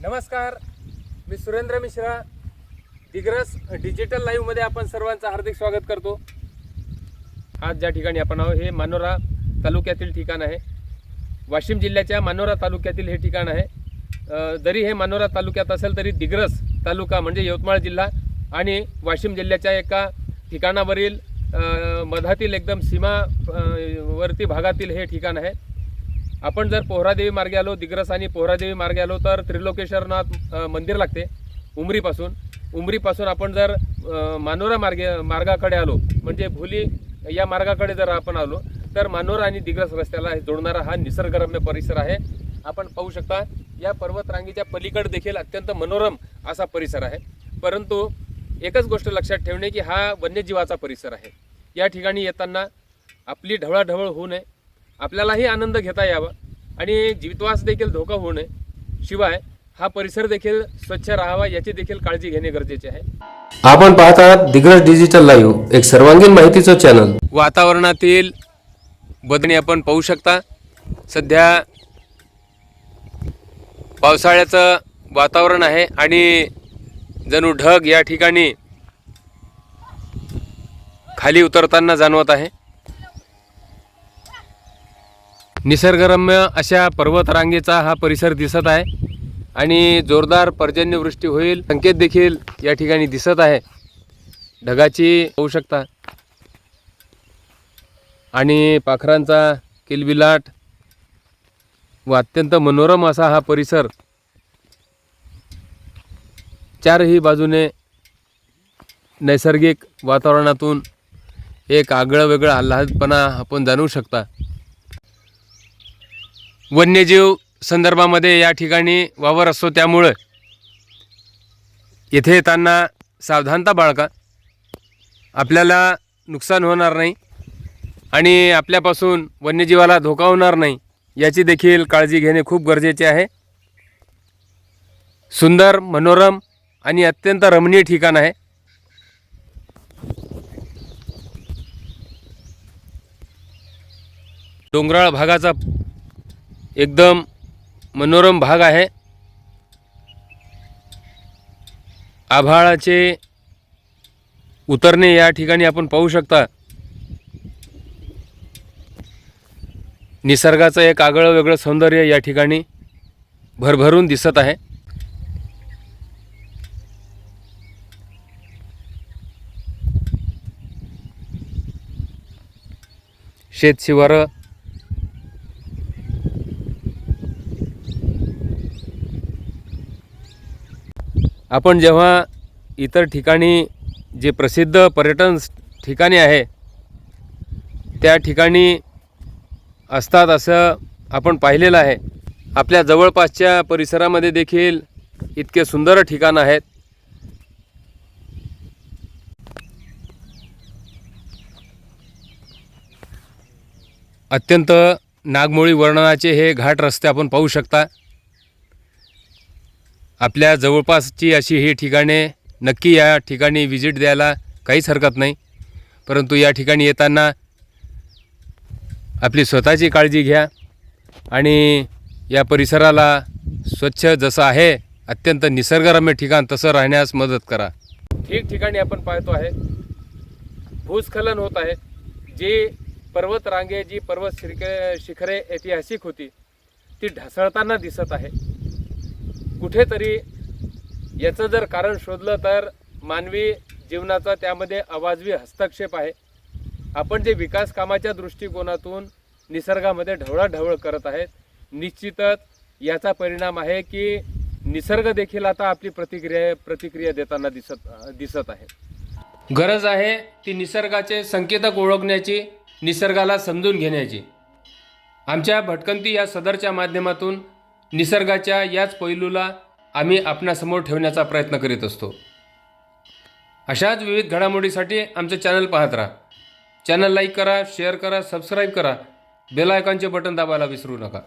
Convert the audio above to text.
नमस्कार मी सुरेंद्र मिश्रा. दिग्रस डिजिटल लाईव्हमध्ये आपण सर्वांचं हार्दिक स्वागत करतो. आज ज्या ठिकाणी आपण आहोत हे मानोरा तालुक्यातील ठिकाण आहे. वाशिम जिल्ह्याच्या मानोरा तालुक्यातील हे ठिकाण आहे. जरी हे मानोरा तालुक्यात असेल तरी दिग्रस तालुका म्हणजे यवतमाळ जिल्हा आणि वाशिम जिल्ह्याच्या एका ठिकाणावरील मधातील एकदम सीमा वरती भागातील हे ठिकाण आहे. आपण जर पोहरादेवी मार्गे आलो दिग्रस आणि पोहरादेवी मार्गे आलो तर त्रिलोकेश्वरनाथ मंदिर लागते उमरीपासून. उमरीपासून आपण जर मानोरा मार्गे मार्गाकडे आलो म्हणजे भुली या मार्गाकडे जर आपण आलो तर मानोरा आणि दिग्रस रस्त्याला जोडणारा हा निसर्गरम्य परिसर आहे. आपण पाहू शकता या पर्वतरांगीच्या पलीकडे देखील अत्यंत मनोरम असा परिसर आहे. परंतु एकच गोष्ट लक्षात ठेवणे की हा वन्यजीवाचा परिसर आहे. या ठिकाणी येताना आपली ढवळाढवळ होऊ नये. आपल्यालाही आनंद घेता यावा. आणि जीवितवास देखील धोका होऊ नये. शिवाय हा परिसर देखील स्वच्छ राहावा याची देखील काळजी घेणे गरजेचे आहे. आपण पाहत आहात दिग्रस डिजिटल लाईव्ह एक सर्वांगीण माहितीचं चॅनल वातावरणातील बदली आपण पाहू शकता. सध्या पावसाळ्याचं वातावरण आहे आणि जणू ढग या ठिकाणी खाली उतरताना जाणवत आहे. निसर्गरम्य अशा पर्वतरांगेचा हा परिसर दिसत आहे आणि जोरदार पर्जन्यवृष्टी होईल. संकेत देखील या ठिकाणी दिसत आहे. ढगाची होऊ शकता. आणि पाखरांचा किलबिलाट व अत्यंत मनोरम असा हा परिसर चारही बाजूने नैसर्गिक वातावरणातून एक आगळं वेगळं आल्हादपणा आपण जाणवू शकता. वन्यजीव संदर्भामध्ये या ठिकाणी वावर असतो त्यामुळं येथे येताना सावधानता बाळगा. आपल्याला नुकसान होणार नाही आणि आपल्यापासून वन्यजीवाला धोका होणार नाही याची देखील काळजी घेणे खूप गरजेचे आहे. सुंदर मनोरम आणि अत्यंत रमणीय ठिकाण आहे. डोंगराळ भागाचा एकदम मनोरम भाग आहे. आभाळाचे उतरणे या ठिकाणी आपण पाहू शकता. निसर्गाचं एक आगळं वेगळं सौंदर्य या ठिकाणी भरभरून दिसत आहे. शेतशिवारं आपण जेव्हा इतर ठिकाणी जे प्रसिद्ध पर्यटन ठिकाणी आहे त्या ठिकाणी असतात असं आपण पाहिलेलं आहे. आपल्या जवळपासच्या परिसरामध्ये देखील इतके सुंदर ठिकाणं आहेत. अत्यंत नागमोळी वर्णनाचे हे घाट रस्ते आपण पाहू शकता. आपल्या जवळपासची अशी ही ठिकाणे नक्की या ठिकाणी व्हिजिट द्यायला काहीच हरकत नाही. परंतु या ठिकाणी येताना आपली स्वतःची काळजी घ्या आणि या परिसराला स्वच्छ जसं आहे अत्यंत निसर्गरम्य ठिकाण तसं राहण्यास मदत करा. ठिकठिकाणी आपण पाहतो आहे भूस्खलन होत आहे जी पर्वतरांगे जी पर्वत शिरके शिखरे ऐतिहासिक होती ती ढासळताना दिसत आहे. कुठेतरी याचं जर कारण शोधलं तर मानवी जीवनाचा त्यामध्ये अवाजवी हस्तक्षेप आहे. आपण जे विकास कामाच्या दृष्टिकोनातून निसर्गामध्ये ढवळाढवळ करत आहेत निश्चितच याचा परिणाम आहे की निसर्ग देखील आता आपली प्रतिक्रिया प्रतिक्रिया देताना दिसत दिसत आहे. गरज आहे ती निसर्गाचे संकेतक ओळखण्याची निसर्गाला समजून घेण्याची. आमच्या भटकंती या सदरच्या माध्यमातून निसर्गाच्या याच पैलूला आम्ही आपणासमोर ठेवण्याचा प्रयत्न करीत असतो. अशाच विविध घडामोडीसाठी आमचं चॅनल पाहत राहा. चॅनल लाईक करा शेअर करा सबस्क्राईब करा. बेल आयकॉनचे बटन दाबायला विसरू नका.